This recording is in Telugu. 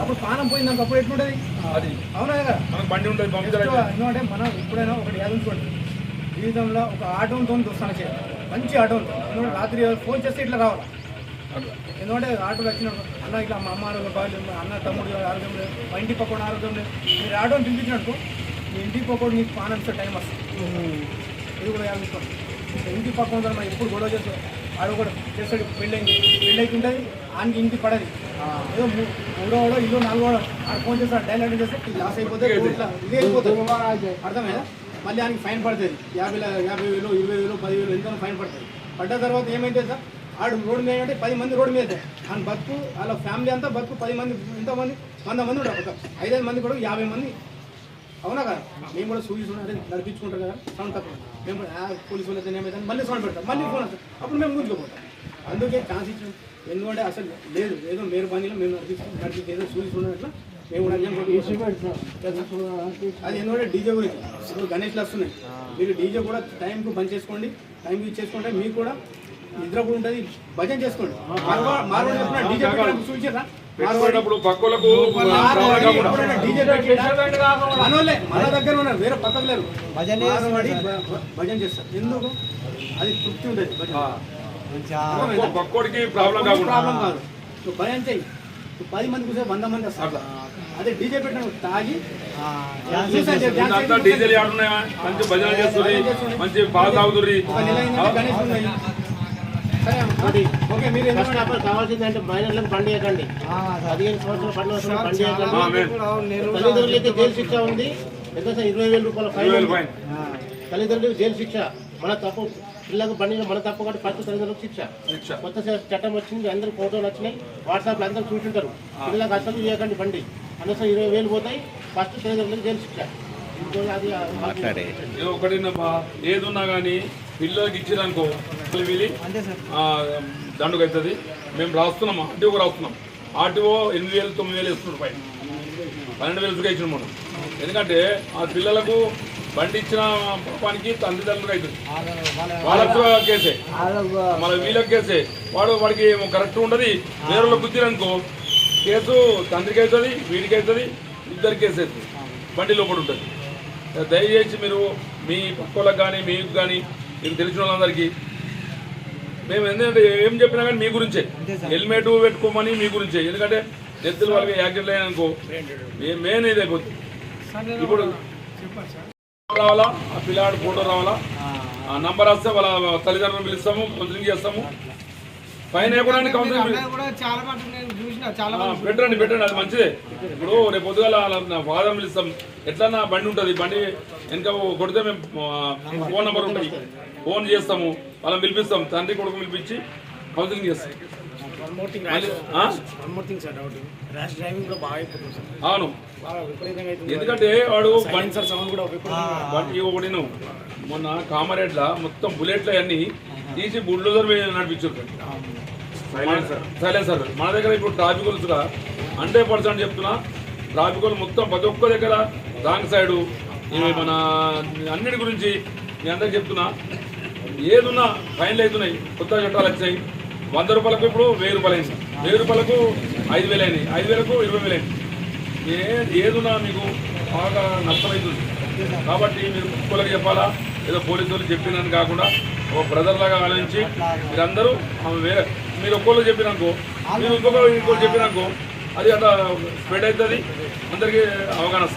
అప్పుడు పానం పోయిందాక అప్పుడు ఎట్లుంటది? అది. అవునా కదా? మనకు బండి ఉంటుంది ఎందుకంటే మనం ఎప్పుడైనా ఒకటి యాదుకోండి జీవితంలో ఒక ఆటోతో దోస్తాను చేయాలి. మంచి ఆటో ఎందుకంటే రాత్రి ఫోన్ చేస్తే ఇట్లా రావాలి? ఎందుకంటే ఆటోలు వచ్చినప్పుడు అన్న ఇట్లా మా అమ్మ ఆరోగ్యం బాగాలేదు అన్న తమ్ముడు ఆరోగ్యం లేదు మా ఇంటి పక్కన ఆరోగ్యం లేదు. మీరు ఆటోని పిలిపించినట్టు మీ ఇంటి పక్కన మీకు పానంతో టైం వస్తుంది. ఇది కూడా యాదుకోండి ఇంటి పక్కన మనం ఎప్పుడు గొడవ చేస్తాం ఆడ కూడా చేస్తాడు. పెళ్ళైంది. పెళ్ళైకి ఉంటుంది ఆయనకి ఇంటి పడది. ఏదో మూ- మూడో వాడో ఇల్లు నాలుగో వాడో ఆడ ఫోన్ చేస్తాడు డైలాగ్ చేస్తే లాస్ అయిపోతే ఇదే అయిపోతుంది. అర్థమైందా? మళ్ళీ ఆయనకి ఫైన్ పడుతుంది. యాభై యాభై వేలు ఇరవై వేలు పదివేలు ఎంతో ఫైన్ పడుతుంది పడ్డ తర్వాత ఏమైతే సార్ ఆడు రోడ్డు మీద అంటే పది మంది రోడ్డు మీద. ఆయన బతుకు వాళ్ళ ఫ్యామిలీ అంతా బతుకు పది మంది ఎంతమంది వంద మంది ఉంటారు. ఒక ఐదైదు మంది కూడా యాభై మంది. అవునా కదా? మేము కూడా సూర్యుడు అంటే నడిపించుకుంటాం కదా. సౌండ్ తక్కువ. మేము పోలీసు వాళ్ళు ఏమైతే మళ్ళీ సౌండ్ పెడతాం మళ్ళీ ఫోన్ అప్పుడు మేము ముందుకుపోతాం అందుకే ఛాన్స్ ఇచ్చాం ఎందుకంటే అసలు లేదు ఏదో మీరు పనిలో మేము నడిపిస్తాం నడిపి ఏదో ఉన్నట్ల మేము అది ఎందుకంటే డీజే గురించి. ఇప్పుడు గణేష్లు వస్తున్నాయి. మీరు డీజే కూడా టైంకు పని చేసుకోండి టైంకి ఇచ్చేసుకుంటే మీకు కూడా నిద్ర కూడా ఉంటుంది. భజన చేసుకోండి. మార్వాడి చెప్పిన డీజే చూసారా పక్కలకు మనోళ్ళే మన దగ్గర ఉన్నారు వేరే పక్కకు లేరు. భజన చేస్తారు. ఎందుకు? అది తృప్తి ఉంటుంది పక్కోడికి ప్రాబ్లం కాకుండా. ప్రాబ్లం కాదు. నువ్వు భజన చెయ్యి నువ్వు పది మంది వంద మంది వస్తారు. అదే డీజే పెట్టిన తాగి మంచి భజన చేస్తుంది మంచి. ఓకే మీరు బండి పదిహేను సంవత్సరాల బండి వస్తున్న బండి ఎక్కండి ఆమేన్. తల్లిదండ్రులకి జైలు శిక్ష ఉంది. ఎంత ఇరవై వేల రూపాయల. ఫైన్ తల్లిదండ్రులకు జైలు శిక్ష. మన తప్పు పిల్లలకు బండి మన తప్పు కాబట్టి ఫస్ట్ తల్లిదండ్రులకు శిక్ష. శిక్ష. కొత్త చట్టం వచ్చింది అందరు ఫోటోలు వచ్చినాయి వాట్సాప్లో అందరూ చూసుంటారు. పిల్లలకు అసలు చేయకండి బండి. అనవసరం ఇరవై వేలు పోతాయి ఫస్ట్ తల్లిదండ్రులకు జైలు శిక్ష. ఇంకో అది ఏ ఒకటి ఏది ఉన్నా కానీ పిల్లలకి ఇచ్చిరనుకో వీలి దండుకు అవుతుంది మేము రాస్తున్నాం ఆర్టీఓ రాస్తున్నాం. ఆర్టీఓ ఎనిమిది వేలు తొమ్మిది వేలు ఇస్తున్నాడు పైన. పన్నెండు వేలు ఇచ్చిన మనం? ఎందుకంటే ఆ పిల్లలకు బండి ఇచ్చిన పాపానికి తల్లిదండ్రులకు అవుతుంది వాళ్ళకు కేసే. మన వీళ్ళకి కేసే. వాడు వాడికి కరెక్ట్ ఉండదు. వేరే గుద్దిరనుకో కేసు తండ్రికి అవుతుంది వీడికి అవుతుంది ఇద్దరికి కేసు అవుతుంది బండి లోపల ఉంటుంది. దయచేసి మీరు మీ పక్కలకు కానీ మీకు కానీ మీకు తెలిసిన వాళ్ళందరికీ మేము ఎందుకంటే ఏం చెప్పినా కానీ మీ గురించే. హెల్మెట్ పెట్టుకోమని మీ గురించే. ఎందుకంటే నెత్తులు వాళ్ళకి యాక్సిడెంట్ అయిననుకో మెయిన్ ఇది అయిపోతుంది. ఇప్పుడు రావాలా? ఆ పిల్లాడు ఫోటో రావాలా? ఆ. నంబర్ వస్తే వాళ్ళ తల్లిదండ్రులను పిలుస్తాము కౌన్సిలింగ్ చేస్తాము. కౌన్సిలింగ్. ఆ, పెట్టండి పెట్టండి అది మంచిదే. ఇప్పుడు రేపు పొద్దుగాల ఫాదర్ పిలుస్తాం. ఎట్లా నా బండి ఉంటుంది? బండి వెనక కొడితే మేము ఫోన్ నెంబర్ ఉంటుంది. ఫోన్ చేస్తాము వాళ్ళని పిలిపిస్తాం. తండ్రి కొడుకు పిలిపించి కౌన్సిలింగ్ చేస్తాం వన్ మోర్ థింగ్ మళ్ళీ, ఆ? One more thing sir doubt rash driving కూడా బాగా అయిపోతుంది సార్ అవును. ఎందుకంటే వాడు ఒకటి మొన్న కామరేట్ల మొత్తం బుల్లెట్లు అన్ని తీసి బుల్డోజర్ మీద నడిపించారు సైలెన్సర్ మన దగ్గర ఇప్పుడు ట్రాఫిక్ కూడా హండ్రెడ్ పర్సెంట్ చెప్తున్నా. ట్రాఫిక్ మొత్తం ప్రతి ఒక్క దగ్గర రాంగ్ సైడు మన అన్నిటి గురించి నేను అందరికి చెప్తున్నా. ఏదున్నా ఫైన్లు అవుతున్నాయి. కొత్త చట్టాలు వచ్చాయి. వంద రూపాయలకు ఇప్పుడు వెయ్యి రూపాయలు అయింది. వెయ్యి రూపాయలకు ఐదు వేలు అయినాయి ఐదు వేలకు ఇరవై వేలు అయింది. ఏ ఏదున్నా మీకు బాగా నష్టమవుతుంది కాబట్టి మీరు కుక్కలకు చెప్పాలా? ఏదో పోలీసులు చెప్పినని కాకుండా ఒక బ్రదర్ లాగా ఆలోచించి మీరందరూ వేరే మీరు ఒక్కళ్ళు చెప్పినాకో మీరు ఇంకొకరు ఇంకోటి చెప్పిననుకో అది అంత స్ప్రెడ్ అవుతుంది. అందరికీ అవగాహన